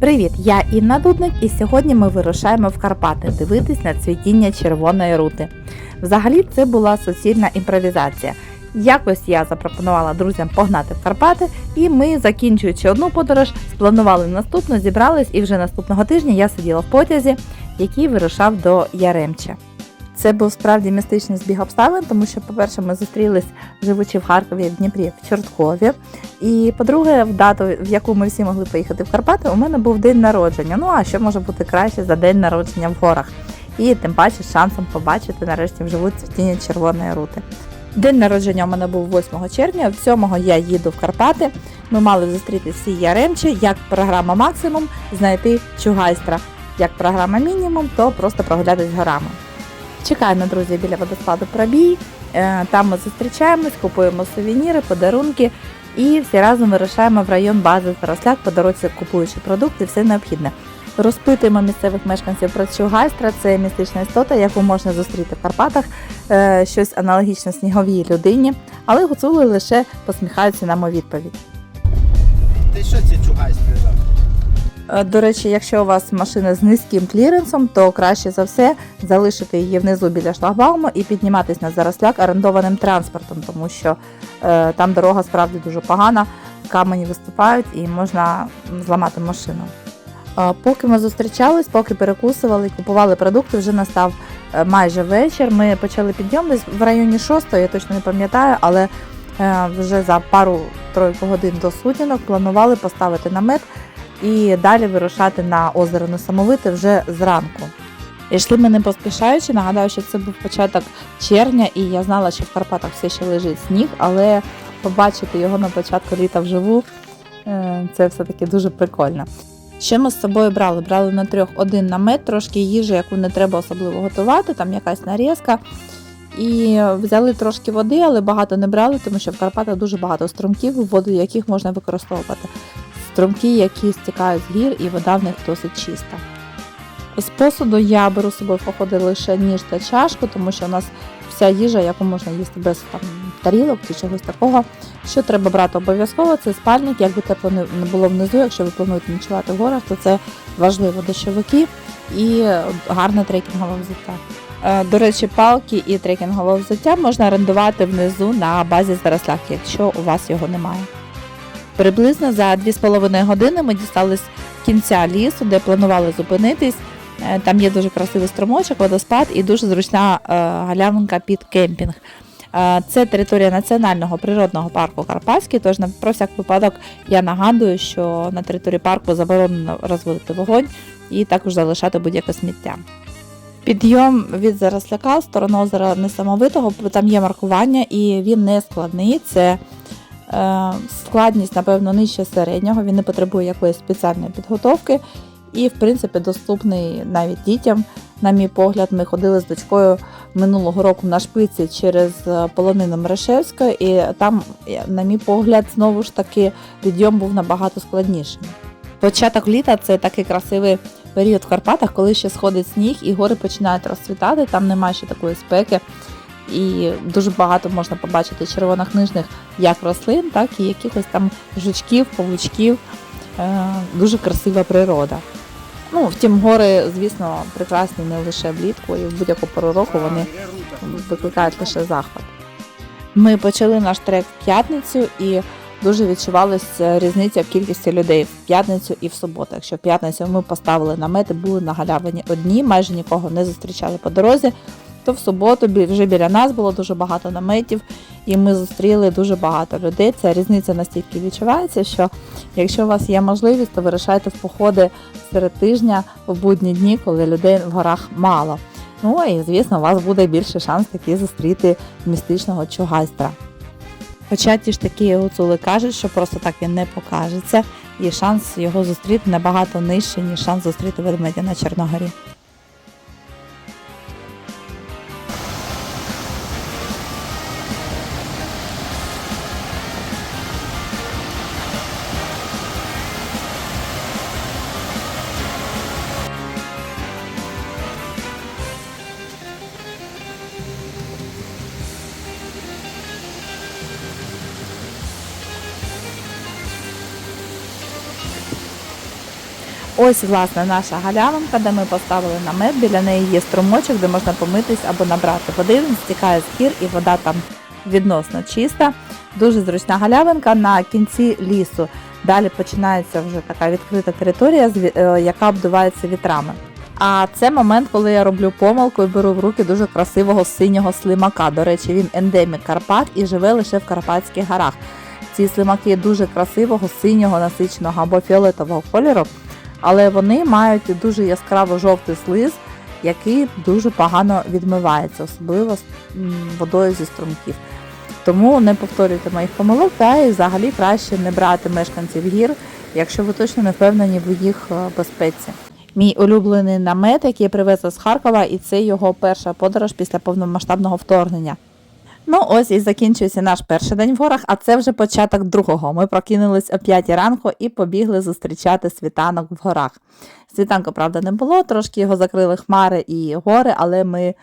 Привіт, я Інна Дудник, і сьогодні ми вирушаємо в Карпати дивитись на цвітіння червоної рути. Взагалі, це була суцільна імпровізація. Якось я запропонувала друзям погнати в Карпати, і ми, закінчуючи одну подорож, спланували наступну, зібрались, і вже наступного тижня я сиділа в потязі, який вирушав до Яремча. Це був справді містичний збіг обставин, тому що, по-перше, ми зустрілись, живучи в Харкові в Дніпрі в Чорткові. І по-друге, в дату, в яку ми всі могли поїхати в Карпати, у мене був день народження. Ну а що може бути краще за день народження в горах? І тим паче з шансом побачити нарешті вживу цвітіння червоної рути. День народження у мене був 8 червня, 7 я їду в Карпати. Ми мали зустріти всі Яремчі, як програма максимум знайти чугайстра. Як програма мінімум, то просто прогулятись горами. Чекаємо, друзі, біля водоспаду пробій. Е, Там ми зустрічаємось, купуємо сувеніри, подарунки і всі разом вирушаємо в район бази Тарасляк, по дорозі купуючи продукти, все необхідне. Розпитуємо місцевих мешканців про чугайстра, це містична істота, яку можна зустріти в Карпатах, е, щось аналогічне сніговій людині, але гуцули лише посміхаються нам у відповідь. Ти що ці чугай стріляв? Е, До речі, якщо у вас машина з низьким кліренсом, то краще за все залишити її внизу біля шлагбауму і підніматись на заросляк орендованим транспортом, тому що е, там дорога справді дуже погана, камені виступають і можна зламати машину. Е, поки ми зустрічались, поки перекусували купували продукти, вже настав е, майже вечір. Ми почали підйом десь в районі 6, я точно не пам'ятаю, але е, вже за пару-тройку годин до сутінок планували поставити намет і далі вирушати на озеро Несамовите вже зранку. Йшли ми не поспішаючи, нагадаю, що це був початок червня, і я знала, що в Карпатах все ще лежить сніг, але побачити його на початку літа вживу е, це все-таки дуже прикольно. Що ми з собою брали? Брали на трьох один намет, трошки їжі, яку не треба особливо готувати, там якась нарізка. І взяли трошки води, але багато не брали, тому що в Карпатах дуже багато струмків, воду яких можна використовувати струмки, які стікають з гір, і вода в них досить чиста. З посуду я беру з собою походи лише ніж та чашку, тому що у нас вся їжа, яку можна їсти без там, тарілок чи чогось такого. Що треба брати обов'язково, це спальник, якби тепло не було внизу, якщо ви плануєте ночувати в горах, то це важливо дощовики і гарне трекінгове взуття. Е, До речі, палки і трекінгове взуття можна орендувати внизу на базі Заросляк, якщо у вас його немає. Приблизно за 2,5 години ми дістались кінця лісу, де планували зупинитись. Е, Там є дуже красивий струмочок, водоспад і дуже зручна е, галявинка під кемпінг. Е, Це територія національного природного парку Карпатський. Тож про всяк випадок я нагадую, що на території парку заборонено розводити вогонь і також залишати будь-яке сміття. Підйом від Заросляка в сторону озера Несамовитого, там є маркування, і він не складний. Це Складність, напевно, нижче середнього, він не потребує якоїсь спеціальної підготовки і, в принципі, доступний навіть дітям. На мій погляд, ми ходили з дочкою минулого року на шпиці через е, полонину Мрешевська, і там, е, на мій погляд, знову ж таки підйом був набагато складнішим. Початок літа це такий красивий період в Карпатах, коли ще сходить сніг і гори починають розцвітати, там немає ще такої спеки. І дуже багато можна побачити червонокнижних як рослин, так і якихось там жучків, павучків. Е, Дуже красива природа. Ну, втім, гори, звісно, прекрасні не лише влітку, і в будь-яку пору року вони викликають лише захват. Ми почали наш трек в п'ятницю і дуже відчувалася різниця в кількості людей в п'ятницю і в суботу. Якщо в п'ятницю ми поставили намети, були на галявині одні, майже нікого не зустрічали по дорозі, то в суботу вже біля нас було дуже багато наметів, і ми зустріли дуже багато людей. Ця різниця настільки відчувається, що якщо у вас є можливість, то вирішайте в походи серед тижня в будні дні, коли людей в горах мало. Ну і звісно, у вас буде більше шанс таки зустріти містичного чугайстра. Хоча ті ж такі гуцули кажуть, що просто так він не покажеться, і шанс його зустріти набагато нижчий, ніж шанс зустріти ведмедя на Чорногорі. Ось, власне, наша галявинка, де ми поставили намет. Біля неї є струмочок, де можна помитись або набрати води. Він стікає з гір і вода там відносно чиста. Дуже зручна галявинка на кінці лісу. Далі починається вже така відкрита територія, е, яка обдувається вітрами. А це момент, коли я роблю помилку і беру в руки дуже красивого синього слимака. До речі, він ендемік Карпат і живе лише в Карпатських горах. Ці слимаки дуже красивого, синього, насиченого або фіолетового кольору, але вони мають дуже яскраво жовтий слиз, який дуже погано відмивається, особливо з водою зі струмків. Тому не повторюйте моїх помилок, та і взагалі краще не брати мешканців гір, якщо ви точно не впевнені в їх е, безпеці. Мій улюблений намет, який я привезла з Харкова, і це його перша подорож після повномасштабного вторгнення. Ну, ось і закінчується наш перший день в горах, а це вже початок другого. Ми прокинулись о 5 ранку і побігли зустрічати світанок в горах. Світанку, правда, не було, трошки його закрили хмари і гори, але ми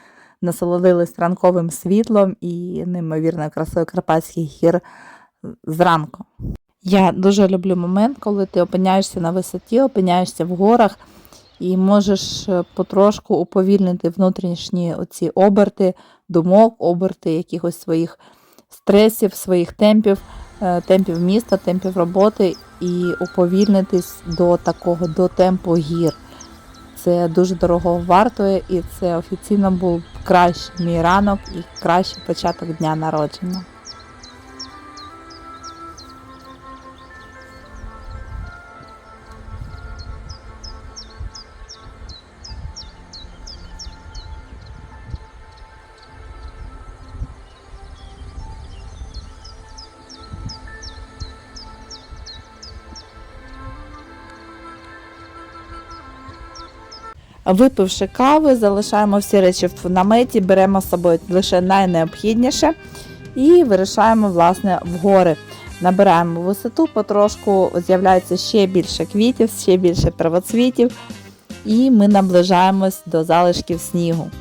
насолодились ранковим світлом і неймовірною красою Карпатських гір зранку. Я дуже люблю момент, коли ти опиняєшся на висоті, опиняєшся в горах і можеш е, потрошку уповільнити внутрішні оці оберти думок, оберти якихось своїх стресів, своїх темпів, е, темпів міста, темпів роботи і уповільнитись до такого, до темпу гір. Це дуже дорого вартує, і це офіційно був кращий мій ранок і кращий початок дня народження. Випивши кави, залишаємо всі речі в наметі, беремо з собою лише найнеобхідніше і вирішаємо власне в гори. Набираємо висоту, потрошку з'являється ще більше квітів, ще більше первоцвітів, і ми наближаємось до залишків снігу.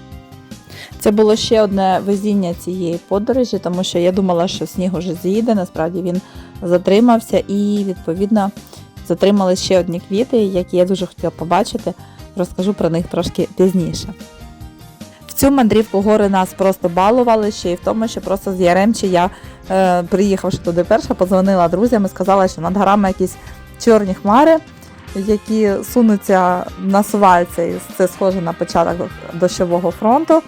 Це було ще одне везіння цієї подорожі, тому що я думала, що сніг уже з'їде, насправді він затримався і, відповідно, затримали ще одні квіти, які я дуже хотіла побачити. Розкажу про них трошки пізніше. В цю мандрівку гори нас просто балували ще й в тому, що просто з Яремчі я, е, приїхавши туди перша, подзвонила друзям і сказала, що над горами якісь чорні хмари, які сунуться, насуваються, і це схоже на початок дощового фронту.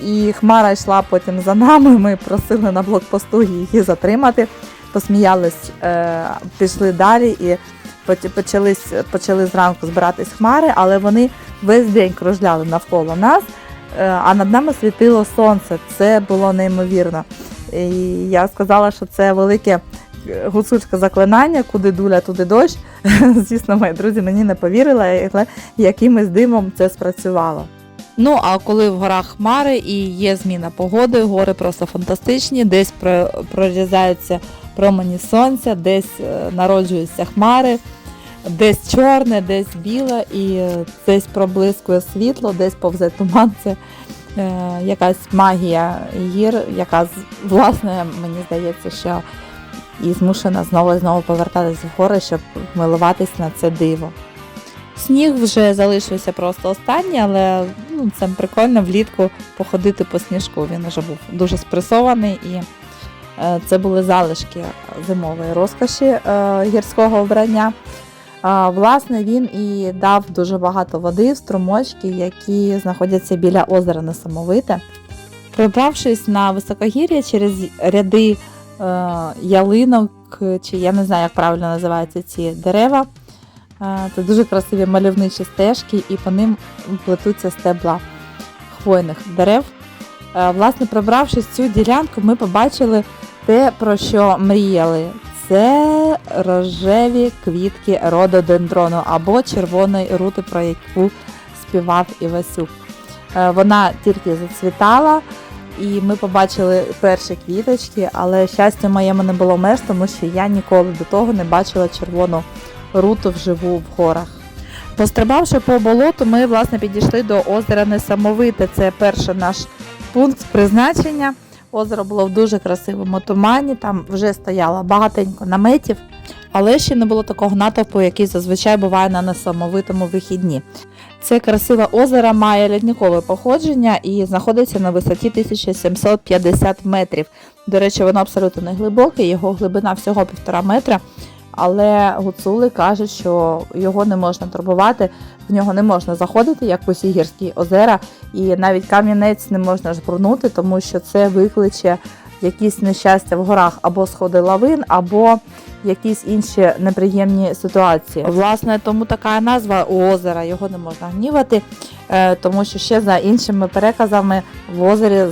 І хмара йшла потім за нами. Ми просили на блокпосту її затримати, посміялись, е, пішли далі і поч- почались, почали зранку збиратись хмари, але вони весь день кружляли навколо нас, е, а над нами світило сонце. Це було неймовірно. І я сказала, що це велике е, гуцульське заклинання, куди дуля, туди дощ. Звісно, мої друзі мені не повірили, але якимось димом це спрацювало. Ну, а коли в горах хмари і є зміна погоди, гори просто фантастичні, десь про- прорізаються промені сонця, десь е, народжуються хмари, десь чорне, десь біле, і десь проблискує світло, десь повзе туман. Це е, якась магія гір, яка власне мені здається, що і змушена знову і знову повертатись в гори, щоб милуватись на це диво. Сніг вже залишився просто останній, але ну, це прикольно влітку походити по сніжку. Він вже був дуже спресований і е, це були залишки зимової розкоші е, гірського вбрання. Власне, він і дав дуже багато води в струмочки, які знаходяться біля озера Несамовите. Прибравшись на високогір'я через ряди е, ялинок, чи я не знаю, як правильно називаються ці дерева. Е, Це дуже красиві мальовничі стежки, і по ним плетуться стебла хвойних дерев. Е, Власне, пробравшись цю ділянку, ми побачили те, про що мріяли. Це рожеві квітки рододендрону або червоної рути, про яку співав Івасюк. Е, Вона тільки зацвітала, і ми побачили перші квіточки, але щастя моєму не було меж, тому що я ніколи до того не бачила червону руту вживу в горах. Пострибавши по болоту, ми власне підійшли до озера Несамовите. Це перший наш пункт призначення. Озеро було в дуже красивому тумані, там вже стояло багатенько наметів. Але ще не було такого натовпу, який зазвичай буває на несамовитому вихідні. Це красиве озеро має льодникове походження і знаходиться на висоті 1750 метрів. До речі, воно абсолютно не глибоке, його глибина всього півтора метра. Але гуцули кажуть, що його не можна турбувати, в нього не можна заходити, як усі гірські озера, і навіть кам'янець не можна жбурнути, тому що це викличе якісь нещастя в горах або сходи лавин, або якісь інші неприємні ситуації. Власне, тому така назва у озера його не можна гнівати, е, тому що ще за іншими переказами в озері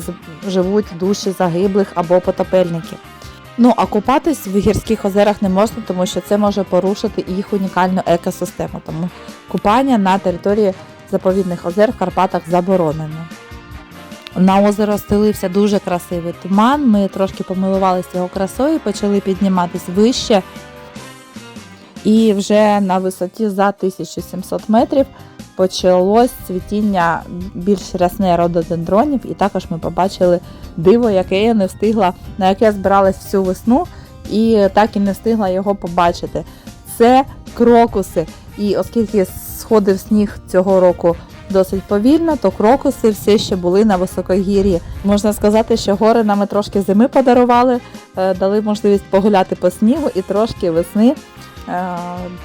живуть душі загиблих або потопельників. Ну а купатись в гірських озерах не можна, тому що це може порушити їх унікальну екосистему. Тому купання на території заповідних озер в Карпатах заборонено. На озеро стелився дуже красивий туман. Ми трошки помилувалися його красою, почали підніматись вище. І вже на висоті за 1700 метрів почалось цвітіння більш рясне рододендронів, і також ми побачили диво, яке я не встигла, на яке збиралась всю весну, і так і не встигла його побачити. Це крокуси. І оскільки сходив сніг цього року досить повільно, то крокуси все ще були на високогір'ї. Можна сказати, що гори нам і трошки зими подарували, е, дали можливість погуляти по снігу і трошки весни,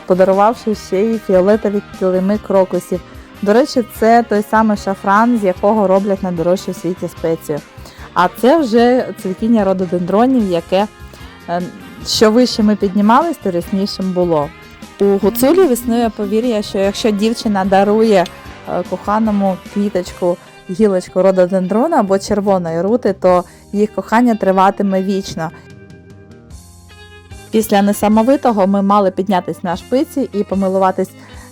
подарувавши ще й фіолетові килими крокусів. До речі, це той самий шафран, з якого роблять найдорожчу в світі спецію. А це вже цвітіння рододендронів, яке е, що вище ми піднімались, то ряснішим було. У гуцулів існує повір'я, що якщо дівчина дарує е, коханому квіточку, гілочку рододендрона або червоної рути, то їх кохання триватиме вічно. Після несамовитого ми мали піднятися на шпиці і помилуватись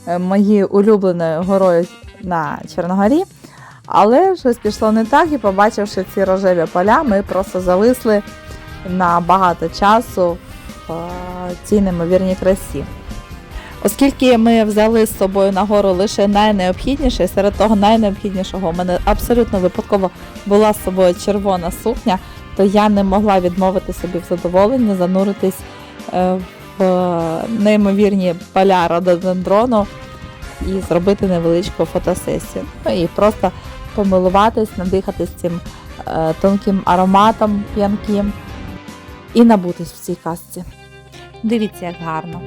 е, моєю улюбленою горою на Чорногорі. Але щось пішло не так, і побачивши ці рожеві поля, ми просто зависли на багато часу в е, цій неймовірній красі. Оскільки ми взяли з собою на гору лише найнеобхідніше, серед того найнеобхіднішого у мене абсолютно випадково була з собою червона сукня, то я не могла відмовити собі в задоволенні зануритись в неймовірні поля рододендрону і зробити невеличку фотосесію. Ну і просто помилуватись, надихатись цим е, тонким ароматом п'янким і набутись в цій казці. Дивіться, як гарно.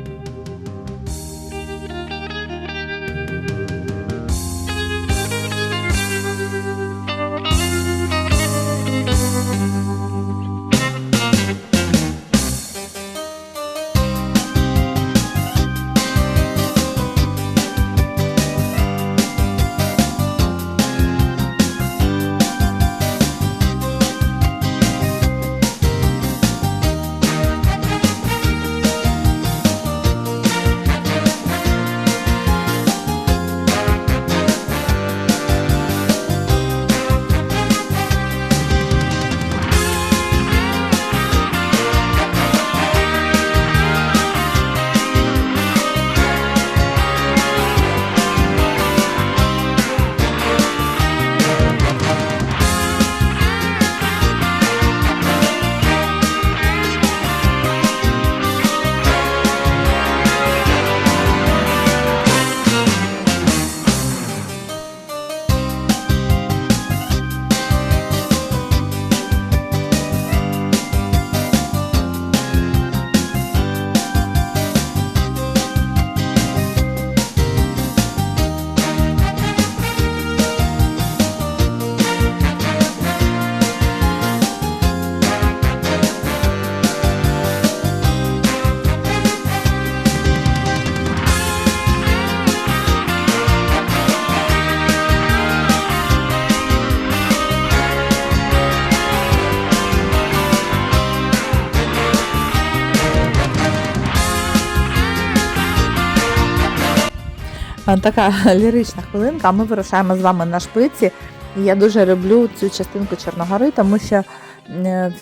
Така лірична хвилинка. Ми вирушаємо з вами на шпиці. Я дуже люблю цю частинку Чорногори, тому що е,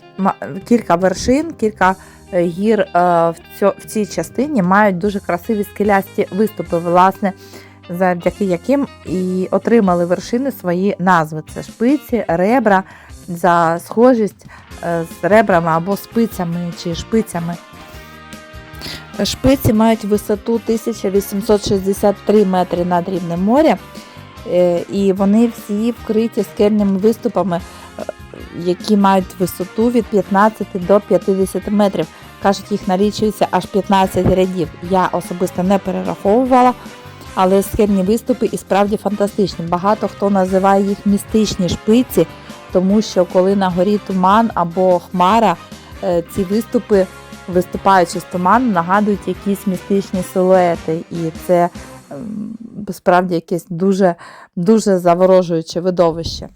кілька вершин, кілька е, гір е, в, цій частині мають дуже красиві скелясті виступи, власне, завдяки яким і отримали вершини свої назви. Це шпиці, ребра за схожість з ребрами або спицями чи шпицями. Шпиці мають висоту 1863 метри над рівнем моря, е, і вони всі вкриті скельними виступами, е, які мають висоту від 15 до 50 метрів. Кажуть, їх налічується аж 15 рядів. Я особисто не перераховувала, але скельні виступи і справді фантастичні. Багато хто називає їх містичні шпиці, тому що коли на горі туман або хмара, е, ці виступи, виступаючи з туману, нагадують якісь містичні силуети. І це ем, справді якесь дуже, дуже заворожуюче видовище.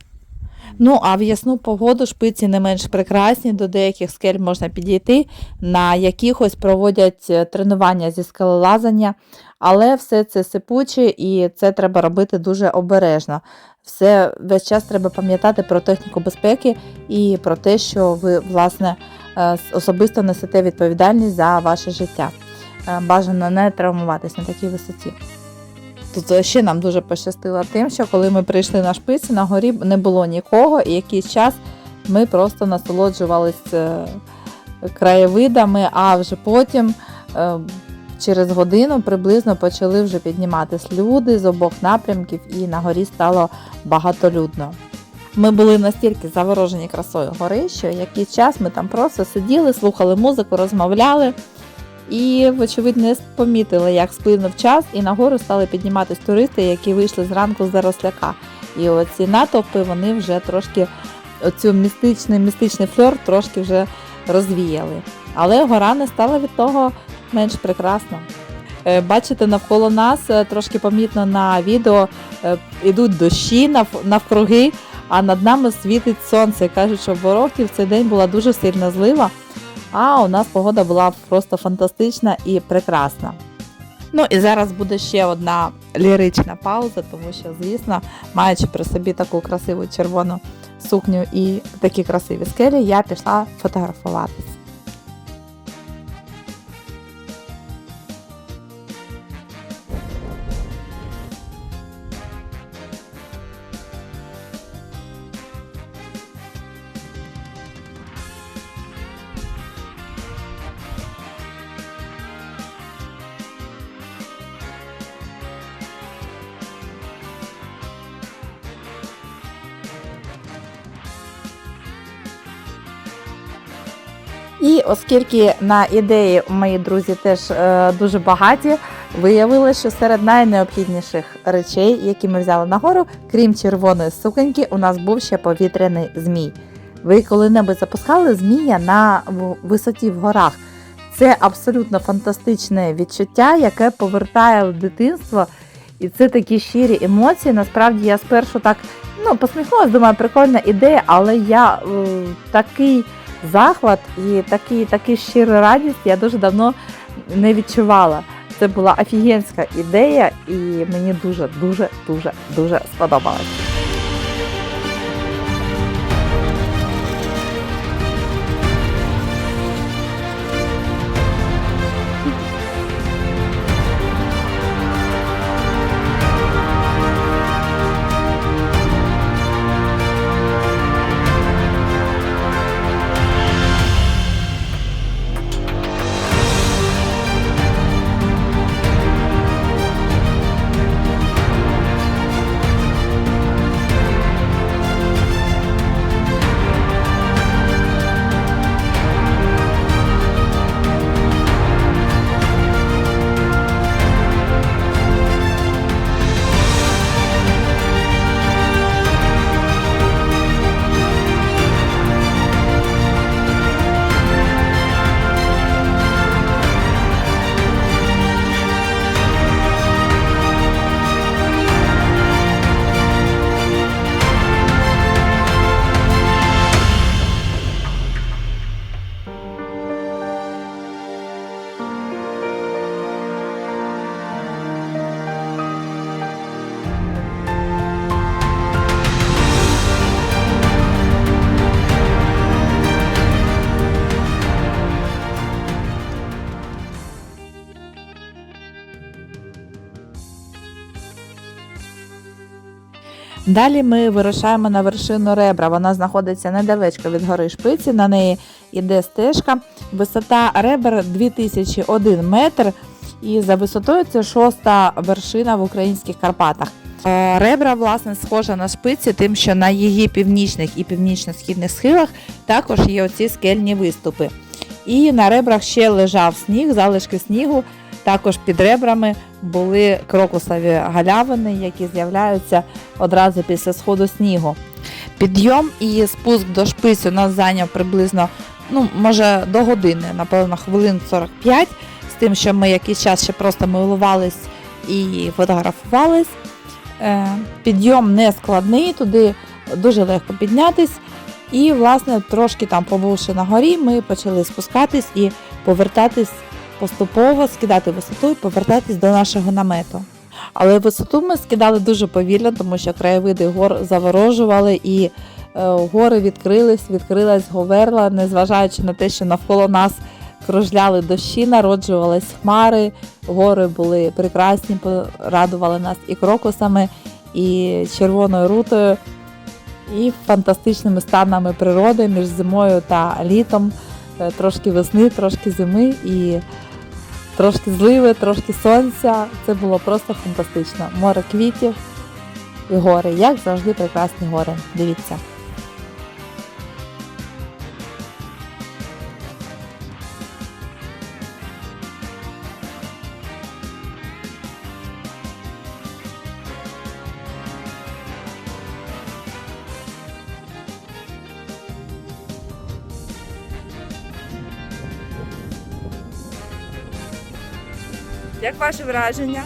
Ну, а в ясну погоду шпиці не менш прекрасні, до деяких скель можна підійти, на якихось проводять е, тренування зі скелелазання, але все це сипуче і це треба робити дуже обережно. Все весь час треба пам'ятати про техніку безпеки і про те, що ви, власне, особисто несете відповідальність за ваше життя. Е, Бажано не травмуватись на такій висоті. Тут ще нам дуже пощастило тим, що коли ми прийшли на шпиці, на горі не було нікого, і якийсь час ми просто насолоджувались е, краєвидами, а вже потім, е, через годину, приблизно почали вже підніматись люди з обох напрямків, і на горі стало багатолюдно. Ми були настільки заворожені красою гори, що якийсь час ми там просто сиділи, слухали музику, розмовляли. І, вочевидь, не помітили, як сплинув час, і нагору стали підніматись туристи, які вийшли зранку з Заросляка. І оці натовпи вони вже трошки оцю містичний, містичний фльор трошки вже розвіяли. Але гора не стала від того менш прекрасна. Е, Бачите, навколо нас е, трошки помітно на відео е, ідуть дощі навкруги, а над нами світить сонце. Кажуть, що в Ворохті в цей день була дуже сильна злива. А у нас погода була просто фантастична і прекрасна. Ну і зараз буде ще одна лірична пауза, тому що, звісно, маючи при собі таку красиву червону сукню і такі красиві скелі, я пішла фотографуватись. І оскільки на ідеї мої друзі теж е, дуже багаті, виявилося, що серед найнеобхідніших речей, які ми взяли нагору, крім червоної суконьки, у нас був ще повітряний змій. Ви коли-небудь запускали змія на висоті в горах? Це абсолютно фантастичне відчуття, яке повертає в дитинство. І це такі щирі емоції. Насправді я спершу так ну, посміхнулася, думаю, прикольна ідея, але я е, такий захват і такий, такий щира радість я дуже давно не відчувала. Це була офігенська ідея, і мені дуже, дуже, дуже, дуже сподобалось. Далі ми вирушаємо на вершину ребра. Вона знаходиться недалечко від гори Шпиці. На неї іде стежка. Висота ребер 2001 метр. І за висотою це шоста вершина в українських Карпатах. Е, Ребра, власне, схожа на шпиці, тим, що на її північних і північно-східних схилах також є оці скельні виступи. І на ребрах ще лежав сніг, залишки снігу. Також під ребрами були крокусові галявини, які з'являються одразу після сходу снігу. Підйом і спуск до шпицю нас зайняв приблизно, ну, може, до години, напевно, хвилин 45, з тим, що ми якийсь час ще просто милувались і фотографувались. Е, Підйом не складний, туди дуже легко піднятись. І, власне, трошки там побувши на горі, ми почали спускатись і повертатись поступово, скидати висоту і повертатись до нашого намету. Але висоту ми скидали дуже повільно, тому що краєвиди гор заворожували і е, гори відкрились, відкрилась говерла, незважаючи на те, що навколо нас кружляли дощі, народжувались хмари, гори були прекрасні, радували нас і крокусами, і червоною рутою, і фантастичними станами природи між зимою та літом. Е, Трошки весни, трошки зими і трошки зливи, трошки сонця. Це було просто фантастично. Море квітів і гори, як завжди, прекрасні гори. Дивіться. Як ваше враження?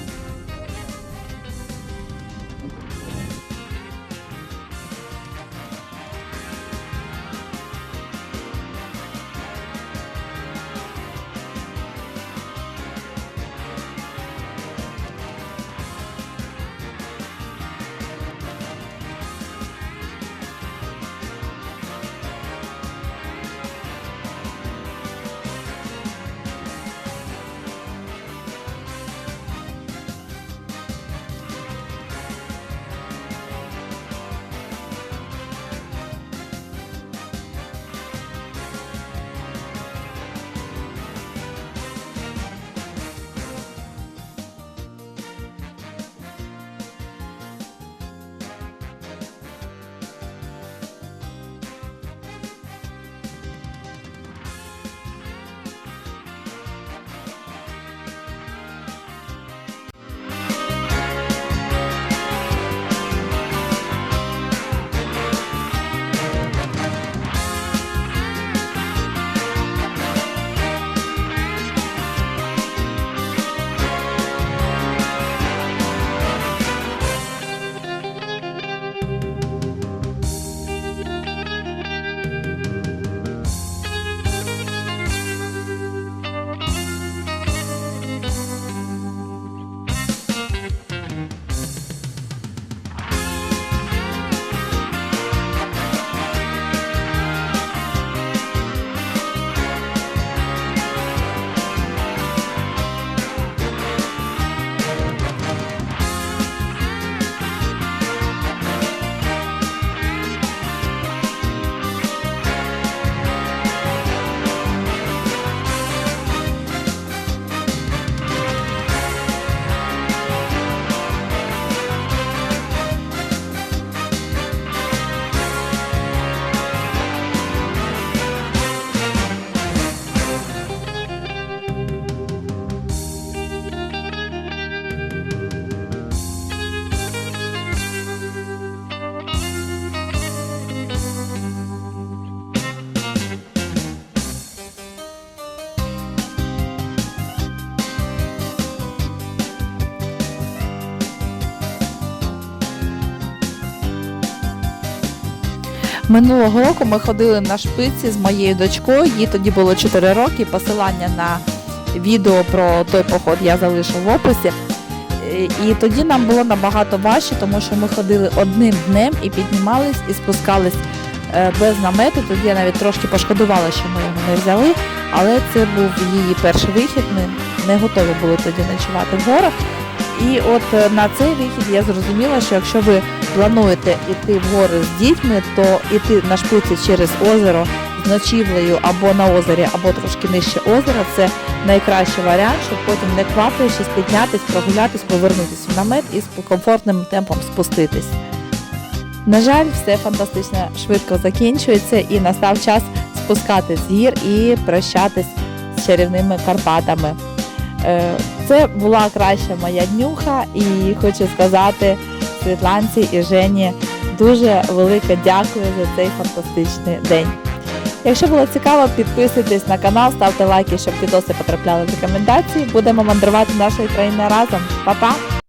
Минулого року ми ходили на шпиці з моєю дочкою. Їй тоді було 4 роки. Посилання на відео про той поход я залишу в описі. І тоді нам було набагато важче, тому що ми ходили одним днем і піднімались і спускались е, без намету. Тоді я навіть трошки пошкодувала, що ми його не взяли. Але це був її перший вихід. Ми не готові були тоді ночувати в горах. І от е, на цей вихід я зрозуміла, що якщо ви плануєте йти в гори з дітьми, то йти на шпиці через озеро з ночівлею або на озері, або трошки нижче озера, це найкращий варіант, щоб потім не квапаючись піднятись, прогулятись, повернутися в намет і з комфортним темпом спуститись. На жаль, все фантастично швидко закінчується і настав час спускати з гір і прощатись з чарівними Карпатами. Е, Це була краща моя днюха, і хочу сказати Світланці і Жені дуже велике дякую за цей фантастичний день. Якщо було цікаво, підписуйтесь на канал, ставте лайки, щоб відоси потрапляли в рекомендації. Будемо мандрувати нашою країною разом. Па-па!